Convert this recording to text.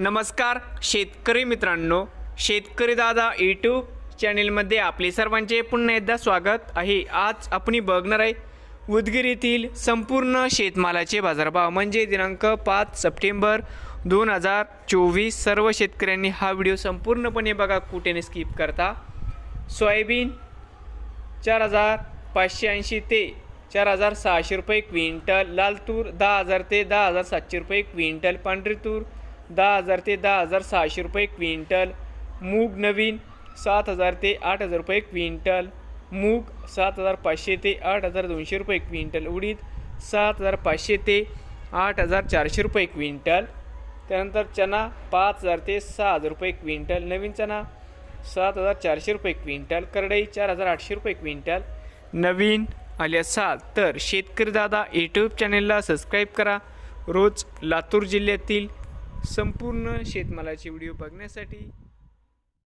नमस्कार शेतकरी मित्रांनो. शेतकरी दादा यूट्यूब चॅनेलमध्ये आपले सर्वांचे पुन्हा एकदा स्वागत आहे. आज आपण बघणार आहे उदगीर येथील संपूर्ण शेतमालाचे बाजारभाव. म्हणजे दिनांक पाच सप्टेंबर दोन हजार चोवीस सर्व शेतकऱ्यांनी हा व्हिडिओ संपूर्णपणे बघा कुठेने स्किप करता. सोयाबीन चार हजार पाचशे ऐंशी ते चार हजार सहाशे रुपये क्विंटल लाल तूर दहा हजार ते दहा हजार सातशे रुपये क्विंटल पांढरी तूर दहा हजार ते दहा हजार सहाशे रुपये क्विंटल. मूग नवीन सात हजार ते आठ हजार रुपये क्विंटल. मूग सात हजार पाचशे ते आठ हजार दोनशे रुपये क्विंटल. उडीद सात हजार पाचशे ते आठ हजार चारशे रुपये क्विंटल. त्यानंतर चना पाच हजार ते सहा हजार रुपये क्विंटल. नवीन चना सात हजार चारशे रुपये क्विंटल. करडई चार हजार आठशे रुपये क्विंटल. नवीन आले असाल तर शेतकरी दादा यूट्यूब चॅनेलला सबस्क्राईब करा. रोज लातूर जिल्ह्यातील संपूर्ण शेतमालाचे व्हिडिओ बघण्यासाठी